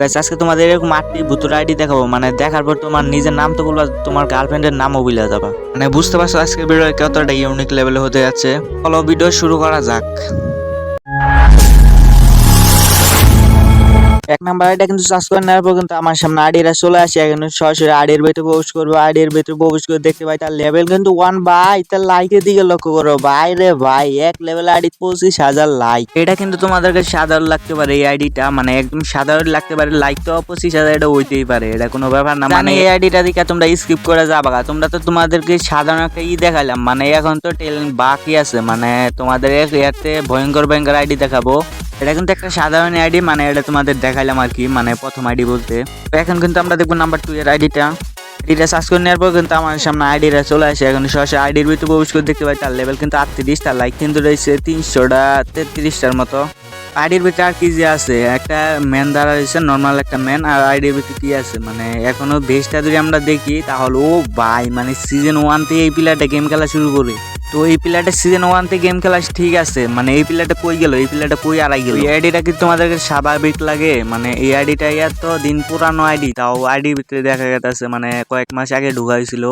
Guys আজকে তোমাদের এরকম আটটি ভুতুর আইডি দেখাবো। মানে দেখার পর তোমার নিজের নাম তো বলবা, তোমার গার্লফ্রেন্ডের নামও বলে যাবা। মানে বুঝতে পারছ আজকে ভিডিও কতটা ইউনিক লেভেলে হতে যাচ্ছে। ফলো ভিডিও শুরু করা যাক। এক নাম্বার আইডিটা কিন্তু সার্চ করে নেওয়ার পর কিন্তু আমার সামনে আইডিটা চলে আসে। এখানে সরাসরি আইডির ভিতরে প্রবেশ করব আইডির ভিতরে প্রবেশ করে দেখতে পাই তার লেভেল কিন্তু ওয়ান বাই তার লাইকের দিকে লক্ষ্য করো ভাই রে ভাই এক লেভেল আইডি পঁচিশ হাজার লাইক এটা কিন্তু তোমাদের কাছে সাধারণ লাগতে পারে এই আইডিটা মানে একদম সাধারণ লাগতে পারে লাইক তো পঁচিশ হাজার এটা হইতেই পারে এটা কোনো ব্যাপার না। মানে এই আইডিটা দিকে তোমরা স্কিপ করে যাবা গা। তোমরা তো তোমাদেরকে সাধারণ একটা ই দেখালাম মানে এখন তো ট্যালেন্ট বাকি আছে মানে তোমাদের এতে ভয়ঙ্কর ভয়ঙ্কর আইডি দেখাবো। এটা কিন্তু একটা সাধারণ আইডি মানে এটা তোমাদের দেখাইলাম আর কি মানে প্রথম আইডি বলতে। তো এখন কিন্তু আমরা দেখব নাম্বার টু এর আইডিটা। আইডিটা সার্চ করে নেওয়ার পর কিন্তু আমার সামনে আইডিটা চলে আসে। এখন সরাসরি আইডির ভিতরে প্রবেশ করে দেখতে পাই, তার লেভেল কিন্তু আটত্রিশ, তার লাইক কিন্তু রয়েছে তিনশোটা তেত্রিশটার মতো। আইডির ভিতরে আর কি যে আছে? একটা ম্যান দ্বারা রয়েছে নর্মাল একটা ম্যান আর আইডির ভিতরে কি আছে? মানে এখনও বেসটা যদি আমরা দেখি, তাহলে, ও ভাই মানে সিজন ওয়ান থেকে এই প্লেয়ারটা গেম খেলা শুরু করে। তো এই প্লেয়ারটা সিজন ওয়ান থেকে গেম খেলা ঠিক আছে। মানে এই প্লেয়ারটা কই গেল? এই প্লেয়ারটা কই আড়াই গেল? এই আইডিটা কি তোমাদেরকে স্বাভাবিক লাগে? মানে এই আইডিটা এত দিন পুরানো আইডি তাও আইডির ভিতরে দেখা গেছে মানে কয়েক মাস আগে ঢুকাইছিল।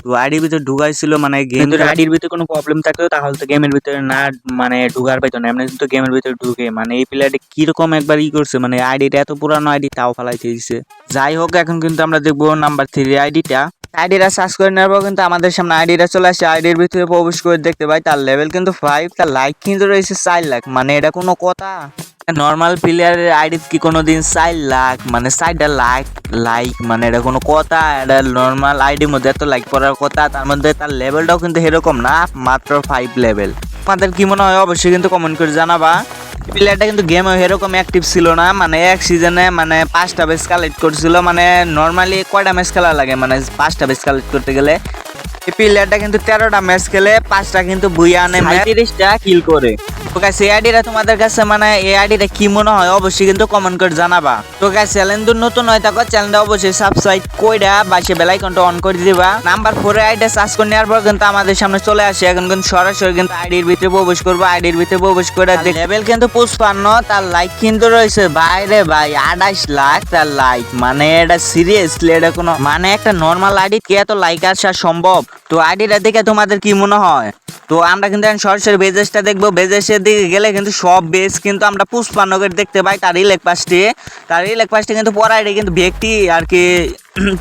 তো আইডির ভিতরে ঢুকাইছিল মানে গেম আইডির ভিতরে কোনো প্রবলেম থাকতো তাহলে তো গেমের ভিতরে না মানে ঢুকার পাইতো না। এমনি কিন্তু গেমের ভিতরে ঢুকে। মানে এই প্লেয়ারটা কীরকম একবার ই করছে? মানে আইডিটা এত পুরানো আইডি তাও ফালাইতে দিছে যাই হোক এখন কিন্তু আমরা দেখব নাম্বার থ্রি আইডিটা আইডিটা সার্চ করে নেওয়ার পর কিন্তু আমাদের সামনে আইডিটা চলে আসে। আইডির ভিতরে প্রবেশ করে দেখতে পাই তার লেভেল কিন্তু ফাইভ তার লাইক কিন্তু রয়েছে চার লাখ। মানে এটা কোনো কথা। নর্মাল প্লেয়ারের আইডি কি কোনোদিন চার লাখ? মানে চারটা লাখ লাইক মানে এটা কোনো কথা। এটা নর্মাল আইডির মধ্যে এত লাইক করার কথা। তার মধ্যে তার লেভেলটাও কিন্তু এরকম না, মাত্র ফাইভ লেভেল তোমাদের কি মনে হয়? অবশ্যই কিন্তু কমেন্ট করে জানাবা। প্লেয়ারটা কিন্তু গেমে এরকম অ্যাক্টিভ ছিল না মানে এক সিজনে মানে পাঁচটা বেস কালেক্ট করছিল মানে নর্মালি কয়টা ম্যাচ খেলা লাগে? মানে পাঁচটা বেস কালেক্ট করতে গেলে। এই প্লেয়ারটা কিন্তু তেরোটা ম্যাচ খেলে, পাঁচটা কিন্তু বুইয়া আনে তিরিশটা কিল করে। তো গাইস এই আইডিটা তোমাদের কাছে মানে এই আইডিটা কি মনে হয় অবশ্যই কিন্তু কমেন্ট করে জানাবা। তো গাইস চ্যানেল নতুন হয় থাকো চ্যানেলটা অবশ্যই সাবস্ক্রাইব কইরা বাসে বেল আইকনটা অন করে দিবা। নাম্বার ফোরে আইডি সার্চ করে নেওয়ার পর কিন্তু আমাদের সামনে চলে আসে। এখন কিন্তু সরাসরি কিন্তু আইডির ভিতরে প্রবেশ করব। আইডির ভিতরে প্রবেশ করে লেভেল কিন্তু পুষ্পান্ন তার লাইক কিন্তু রয়েছে। বাইরে ভাই আঠাইশ লাখ তার লাইক মানে এটা সিরিয়াসলি এটা কোনো মানে একটা নর্মাল আইডি কি এত লাইক আসা সম্ভব? তো আইডিটা দেখে তোমাদের কি মনে হয়? তো আমরা কিন্তু সরাসরি বেজেসটা দেখব। বেজেসের দিকে গেলে কিন্তু সব বেশ কিন্তু আমরা পুষ্পানগর দেখতে পাই তার ইলেক পাশটি। তার ইলেক পাশটি কিন্তু পড়ায় কিন্তু ব্যক্তি আর কি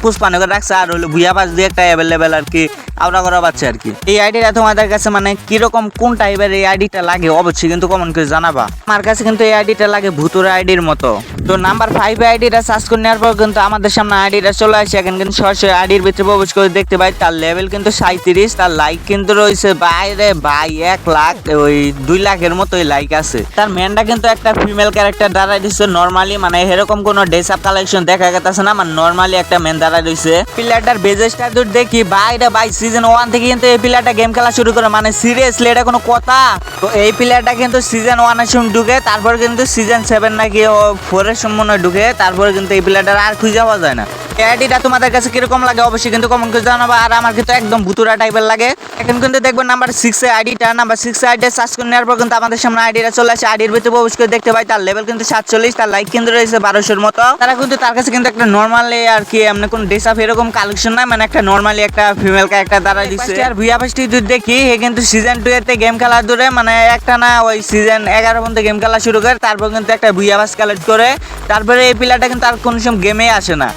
পুষ্পান্নকের রাখছে আর হলো ভুয়া পাশ দিয়ে একটা অ্যাভেলেবেল আর কি আওড়া করা পাচ্ছে আর কি। এই আইডিটা তোমাদের কাছে মানে কীরকম, কোন টাইপের এই আইডিটা লাগে অবশ্যই কিন্তু কমেন্ট করে জানাবা। আমার কাছে কিন্তু এই আইডিটা লাগে ভুতুর আইডির মতো। তো নাম্বার ফাইভ আইডিটা সার্চ করে নেওয়ার পর কিন্তু আমাদের সামনে আইডিটা চলে আসে। এখন কিন্তু সরাসরি আইডির ভিতরে প্রবেশ করে দেখতে পাই, তার লেভেল কিন্তু সাঁত্রিশ তার লাইক কিন্তু রয়েছে বাইরে, বাই এক লাখ, ওই দুই লাখের মতোই লাইক আছে। তার মেনটা কিন্তু একটা ফিমেল ক্যারেক্টার দাঁড়াই দিচ্ছে নর্মালি মানে এরকম কোনো ড্রেস আপ কালেকশন দেখা গেছে না মানে নর্মালি একটা মেন দাঁড়ায় রয়েছে প্লেয়ারটার বেজেসটা দূর দেখি বাইরে বাই সিজন ওয়ান থেকে কিন্তু এই প্লেয়ারটা গেম খেলা শুরু করে। মানে সিরিয়াসলি এটা কোনো কথা? তো এই প্লেয়ারটা কিন্তু সিজন ওয়ানের সময় ঢুকে, তারপর কিন্তু সিজন সেভেন নাকি ফোরের সময় ঢুকে, তারপর কিন্তু এই প্লেয়ারটার আর খুঁজে পাওয়া যায় না। আইডিটা তোমাদের কাছে কীরকম লাগে অবশ্যই কিন্তু কমেন্ট করে জানাব। আর আমার কিন্তু একদম ভুতুরা টাইপের লাগে। এখন কিন্তু দেখবেন নাম্বার সিক্স আইডিটা নাম্বার সিক্স আইডিটা সার্চ করে নেওয়ার পর কিন্তু আমাদের সামনে আইডিটা চলে আসে। আইডির ভিতরে প্রবেশ করে দেখতে পাই তার লেভেল কিন্তু সাতচল্লিশ তার লাইক কিন্তু রয়েছে বারোশোর মতো। তারা কিন্তু তার কাছে কিন্তু একটা নর্মালি আর কি এমনি কোনো ড্রেস আপ এরকম কালেকশন না মানে একটা নর্মালি একটা ফিমেল ক্যারেক্টার দ্বারা দিচ্ছে আর ভুয়া পাশটি যদি দেখি হে কিন্তু সিজন টু এতে গেম খেলা দূরে মানে একটা না ওই সিজন এগারো পর্যন্ত গেম খেলা শুরু করে তারপর কিন্তু একটা ভুয়া পাস কালেক্ট করে। তারপরে এই প্লেয়ারটা কিন্তু আর কোনো সময় গেমে আসে না।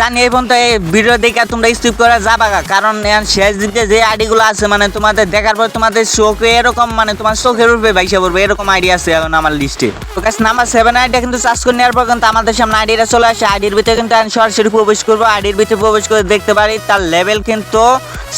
জানি এই পর্যন্ত এই ভিডিও দেখে তোমরা স্কিপ করে যাবা কারণ শেষ দিকে যে আইডিগুলো আছে মানে তোমাদের দেখার পর তোমাদের চোখে এরকম মানে তোমার চোখের উপরে বাইসা পড়বে, এরকম আইডিয়া আছে এখন আমার লিস্টে তো গাইস নাম্বার সেভেন আইডিয়া কিন্তু সার্চ করে নেওয়ার পর কিন্তু আমাদের সামনে আইডিটা চলে আসে। আইডির ভিতরে কিন্তু আমি সরাসরি প্রবেশ করব। আইডির ভিতরে প্রবেশ করে দেখতে পারি, তার লেভেল কিন্তু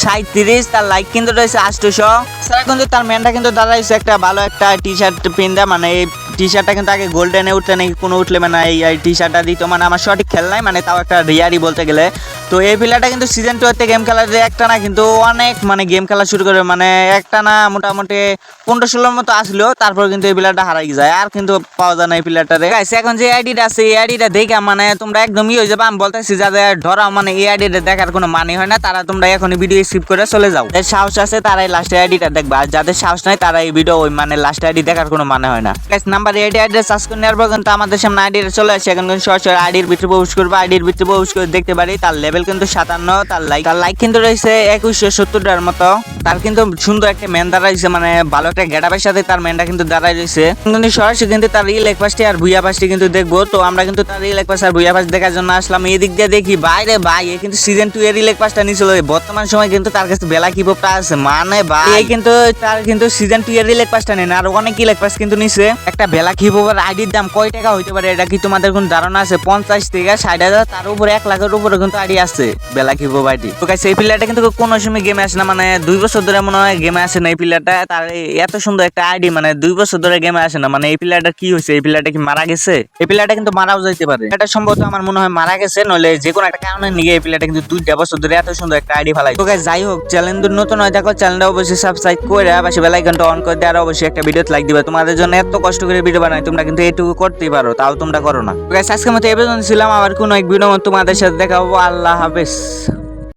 সাঁত্রিশ তার লাইক কিন্তু রয়েছে আটশোশো স্যার কিন্তু তার মেনটা কিন্তু দাঁড়াইছে একটা ভালো একটা টি শার্ট পিন্দা মানে টি শার্টটা কিন্তু আগে গোল্ডেনে উঠতে নাকি কোনো উঠলে মানে এই টি শার্টটা দিত। মানে আমার সঠিক খেল নাই মানে তাও একটা রিয়ারি বলতে গেলে। তো এই প্লেয়ারটা কিন্তু সিজন টু তে গেম খেলার একটা না কিন্তু অনেক মানে গেম খেলা শুরু করে মানে একটা না মোটামুটি পনেরো ষোলোর মতো আসলো, তারপর কিন্তু এই প্লেয়ারটা হারাই যায়, আর কিন্তু পাওয়া যায় না এই প্লেয়ারটারে গাইস এখন যে আইডিটা আছে, এই আইডিটা দেখে মানে তোমরা একদম ই হয়ে যাবে, আমি বলতেছি যাদের ধরা মানে এই আইডিটা দেখার কোনো মানে হয় না, তারা তোমরা এখন ভিডিও স্কিপ করে চলে যাও। যাদের সাহস আছে, তারাই লাস্ট আইডিটা দেখবে, আর যাদের সাহস নাই তারা এই ভিডিও ওই মানে লাস্ট আইডি দেখার কোনো মানে হয় না। Guys number ID address search করে নেওয়ার পর কিন্তু আমাদের সামনে আইডিটা চলে আসে, এখন কিন্তু সরাসরি আইডির ভিতরে প্রবেশ করব আইডির ভিতরে প্রবেশ করে দেখতে পারি, তার লেভেল কিন্তু সাতান্ন, তার লাইক তার লাইক কিন্তু রয়েছে একুশশো সত্তরটার মতো। তার কিন্তু সুন্দর একটা ম্যান দাঁড়াইছে মানে ভালো একটা গেটাপের সাথে তার ম্যানটা কিন্তু দাঁড়াই রয়েছে। কিন্তু সরাসরি কিন্তু তার রিল এক পাশটি আর ভুইয়া পাশটি কিন্তু দেখব। তো আমরা কিন্তু তার রিল এক পাশ আর ভুইয়া পাশ দেখার জন্য আসলাম। এই দিক দিয়ে দেখি বাইরে ভাই, এ কিন্তু সিজন টু এর রিল এক পাশটা নিছিল বর্তমান সময় কিন্তু তার কাছে বেলা কি পোপটা আছে? মানে ভাই কিন্তু তার কিন্তু সিজন টু এর রিল এক পাশটা নেই আর অনেক রিল এক পাশ কিন্তু নিছে। একটা বেলা কি পোপার আইডির দাম কয় টাকা হইতে পারে? এটা কি তোমাদের কোন ধারণা আছে? পঞ্চাশ থেকে ষাট হাজার, তার উপরে এক লাখের উপরে কিন্তু আইডি আছে বেলা কি পোপ আইডি তো গাইস এই প্লেয়ারটা কিন্তু কোনো সময় গেমে আসে না মানে দুই বছর ধরে মনে হয় গেমে আসে না এই প্লেয়ারটা তার এত সুন্দর একটা আইডি মানে দুই বছর ধরে গেমে আসে না। মানে এই প্লেয়ারটা কি হয়েছে? এই প্লেয়ারটা কি মারা গেছে? এই প্লেয়ারটা কিন্তু মারাও যাইতে পারে। এটা সম্ভবত আমার মনে হয় মারা গেছে নলে যে কোনো একটা কারণে নিয়ে এই প্লেয়ারটা কিন্তু দুইটা বছর ধরে এত সুন্দর একটা আইডি ফালাই। তো guys, যাই হোক চ্যানেল নতুন হয় দেখো চ্যানেলটা অবশ্যই সাবস্ক্রাইব করে পাশে বেল আইকনটা অন করে দিয়ে আর অবশ্যই একটা ভিডিও লাইক দিবে। তোমাদের জন্য এত কষ্ট করে ভিডিও বানাই তোমরা কিন্তু এইটুকু করতেই পারো তাও তোমরা করো না। তো guys, আজকের মতো এই ছিলাম আবার কোনো এক ভিডিও তোমাদের সাথে দেখা হব। আল্লাহ হাফেজ